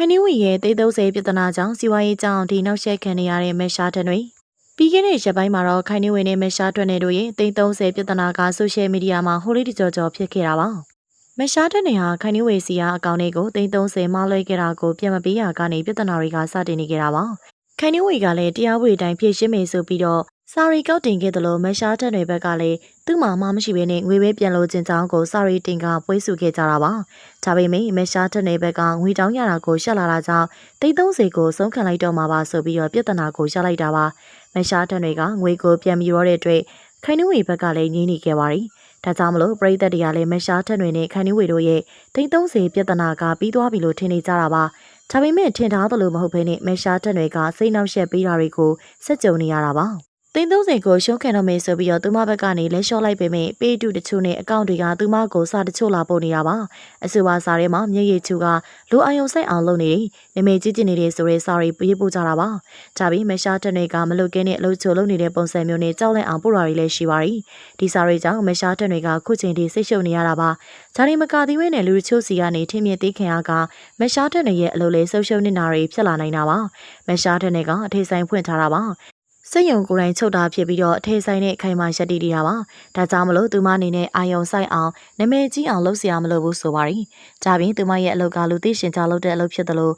ခန်းနီဝီရဲ့တိတ်သုံးဆယ်ပြဿနာကြောင့်စီဝါရေးကြောင့်ဒီနောက်ဆက်ခံနေရတဲ့မက်ရှားတန်တွေပြီးခဲ့တဲ့ရက်ပိုင်းမှာတော့ခိုင်နီဝီနဲ့မက်ရှားတွန်နယ်တို့ရဲ့တိတ်သုံးဆယ်ပြဿနာကဆိုရှယ်မီဒီယာမှာဟိုလေးတကြောကြောဖြစ်ခဲ့တာပါမက်ရှားတွန်နယ်ဟာခိုင်နီဝီစီယာအကောင့်လေးကိုတိတ်သုံးဆယ်မလွှဲခဲ့တာကိုပြန်မပေးရကနေပြဿနာတွေကစတင်နေကြတာပါခိုင်နီဝီကလည်းတရားဝေတိုင်းဖြည့်ရှင်းမယ်ဆိုပြီးတော့ စာရီကောက်တင်ခဲ့တယ်လို့မက်ရှားတက်တွေဘက်ကလည်းသူ့မှာမှမရှိဘဲနဲ့ငွေပဲပြန်လို့ကျင်ချောင်းကိုစာရီတင်ကပွဲစုခဲ့ကြတာပါ။ဒါပေမဲ့မက်ရှားတက်တွေဘက်ကငွေတောင်းရတာကိုရှက်လာတာကြောင့်တိတ်30ကိုဆုံးခံလိုက်တော့မှာပါဆိုပြီးတော့ပြဿနာကိုရှက်လိုက်တာပါ။မက်ရှားတက်တွေကငွေကိုပြန်ပြီးတော့တဲ့အတွက်ခိုင်နူဝေဘက်ကလည်းငြင်းနေခဲ့ပါတယ်။ဒါကြောင့်မလို့ပြည်သက်တွေကလည်းမက်ရှားတက်တွေနဲ့ခိုင်နူဝေတို့ရဲ့တိတ်30ပြဿနာကပြီးသွားပြီလို့ထင်နေကြတာပါ။ဒါပေမဲ့ထင်ထားသလိုမဟုတ်ဘဲနဲ့မက်ရှားတက်တွေကစိတ်နှောက်ယှက်ပေးတာတွေကိုစက်ကြုံနေရတာပါ။ သိန်း30ကိုရှုံးခံတော့မယ်ဆိုပြီးတော့သူမဘက်ကနေလဲလျှော့လိုက်ပေမဲ့ပေးတူတချို့နဲ့အကောင့်တွေကသူမကိုစာတချို့လာပို့နေတာပါအဆိုပါစာထဲမှာမျက်ရည်ချူကလိုအာယုံစိတ်အောင်လုပ်နေတယ်နမေကြီးကျင်နေတဲ့ဆိုရဲစာတွေပြေးပို့ကြတာပါဒါပြီးမရှားတက်တွေကမလုတ်ကင်းနဲ့အလုပ်ချိုလုပ်နေတဲ့ပုံစံမျိုးနဲ့ကြောက်လန့်အောင်ပို့တာတွေလည်းရှိပါတယ်ဒီစာတွေကြောင့်မရှားတက်တွေကခုချိန်ထိစိတ်ရှုပ်နေရတာပါဂျာဒီမကာသီဝဲနဲ့လူချို့စီကနေထင်းမြင့်သိခင်အားကမရှားတက်တွေရဲ့အလုပ်လေးဆုပ်ရှုပ်နေတာတွေဖြစ်လာနိုင်တာပါမရှားတက်တွေကအထေဆိုင်ဖွင့်ထားတာပါ စိတ်ယုံကိုယ်တိုင်ချုပ်တာဖြစ်ပြီးတော့အထေဆိုင်နဲ့ခိုင်မာရက်တည်နေတာပါ။ဒါကြောင့်မလို့သူမအနေနဲ့အာယုံဆိုင်အောင်နာမည်ကြီးအောင်လုပ်စရာမလိုဘူးဆိုပါရီ။ဒါပြင်သူမရဲ့အလုပ်ကလူသိရှင်ကြားလုပ်တဲ့အလုပ်ဖြစ်သလို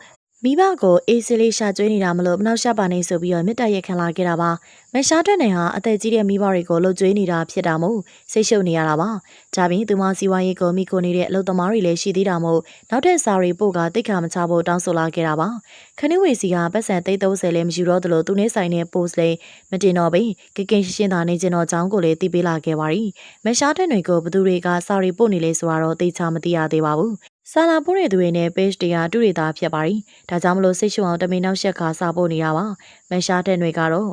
မိဘကိုအေးဆေးလေးရှာကျွေးနေတာမလို့မနှောက်ယှက်ပါနေဆိုပြီးတော့မေတ္တာရက်ခံလာခဲ့တာပါမရှားတဲ့နယ်ဟာအသက်ကြီးတဲ့မိဘတွေကိုလှုပ်ကြွေးနေတာဖြစ်တာမို့စိတ်ရှုပ်နေရတာပါဒါပြင်သူမစီဝါရေးကိုမိကိုနေတဲ့အလုပ်သမားတွေလည်းရှိသေးတာမို့နောက်ထပ်စာရီပို့ကတိတ်ခါမချဖို့တောင်းဆိုလာခဲ့တာပါခဏဝေစီကပတ်စံသိန်း30လည်းမယူတော့သလိုသူနဲ့ဆိုင်တဲ့ post လေးမတင်တော့ဘဲကကင်းရှင်းရှင်းသာနေကျင်တော့အကြောင်းကိုလည်းသိပေးလာခဲ့ပါရီမရှားတဲ့တွေကိုဘသူတွေကစာရီပို့နေလဲဆိုတော့သိချမသိရသေးပါဘူး ဆာလာပို့တဲ့သူတွေနဲ့ page တွေကတူတွေသားဖြစ်ပါရီဒါကြောင့်မလို့စိတ်ရှုံအောင်တမင်နောက်ရှက်ကစာပို့နေတာပါမရှားတဲ့တွေကတော့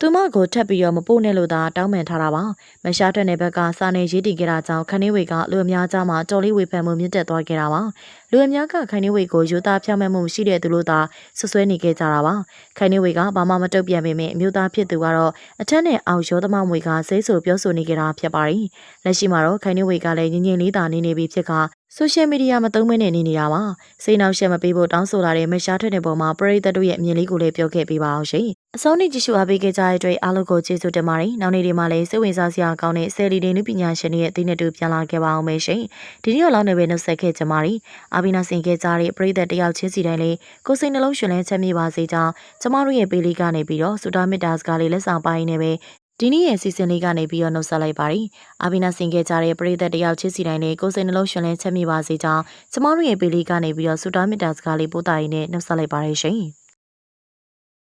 သူမကိုထပ်ပြီးတော့မပို့နဲ့လို့သာတောင်းပန်ထားတာပါမရှားတဲ့နယ်ဘက်ကစာနေရေးတည်ခဲ့တာကြောင့်ခန်းနေဝေကလူအများကြားမှာတော်လေးဝေဖန်မှုမြင့်တက်သွားခဲ့တာပါလူအများကခိုင်နေဝေကိုယူသားဖြောင်းမဲ့မှုရှိတဲ့သူလို့သာဆွဆွဲနေခဲ့ကြတာပါခိုင်နေဝေကဘာမှမတုတ်ပြန်ပေမဲ့အမျိုးသားဖြစ်သူကတော့အထက်နဲ့အောင်ရောသမမွေကစိတ်ဆူပြောဆိုနေကြတာဖြစ်ပါတယ်လက်ရှိမှာတော့ခိုင်နေဝေကလည်းငင်းငင်းလေးသာနေနေပြီဖြစ်က ဆိုရှယ်မီဒီယာမသုံးမနဲ့နေနေတာပါစိတ်နှောက်ရှက်မပေးဖို့တောင်းဆိုလာတဲ့မရှားထွက်တဲ့ပုံမှာပရိသတ်တို့ရဲ့အမြင်လေးကိုလည်းပြောခဲ့ပေးပါအောင်ရှင်အစောနေ့ကြည့်ရှုအားပေးခဲ့ကြတဲ့အတွက်အားလုံးကိုကျေးဇူးတင်ပါတယ်နောက်နေ့ဒီမှာလည်းစိတ်ဝင်စားစရာကောင်းတဲ့ဆယ်လီဒေနုပညာရှင်တွေရဲ့အသင်းနဲ့တူပြန်လာခဲ့ပါအောင်မယ်ရှင်ဒီနေ့တော့လောက်နေပဲနှုတ်ဆက်ခဲ့ကြပါရီအာဘီနာစင်ခဲ့ကြတဲ့ပရိသတ်တယောက်ချင်းစီတိုင်းလေးကိုစိတ်နှလုံးရှင်လန်းချမ်းမြေပါစေကြောင်းကျမတို့ရဲ့ပေးလေးကနေပြီးတော့စူတာမစ်တာစကားလေးလက်ဆောင်ပိုင်းနေပဲ ဒီနေ့ရဲ့စီစဉ်လေးကနေပြီးတော့နှုတ်ဆက်လိုက်ပါရီအာဘီနာဆင်ခဲ့ကြတဲ့ပရိသတ်တယောက်ချစ်စီတိုင်းလေးကိုစိတ်နှလုံးရှင်လန်းချက်မိပါစေကြောင်းကျမတို့ရဲ့ပေးလေးကနေပြီးတော့စူတာမစ်တာစကားလေးပို့တာရင်းနဲ့နှုတ်ဆက်လိုက်ပါရရှင်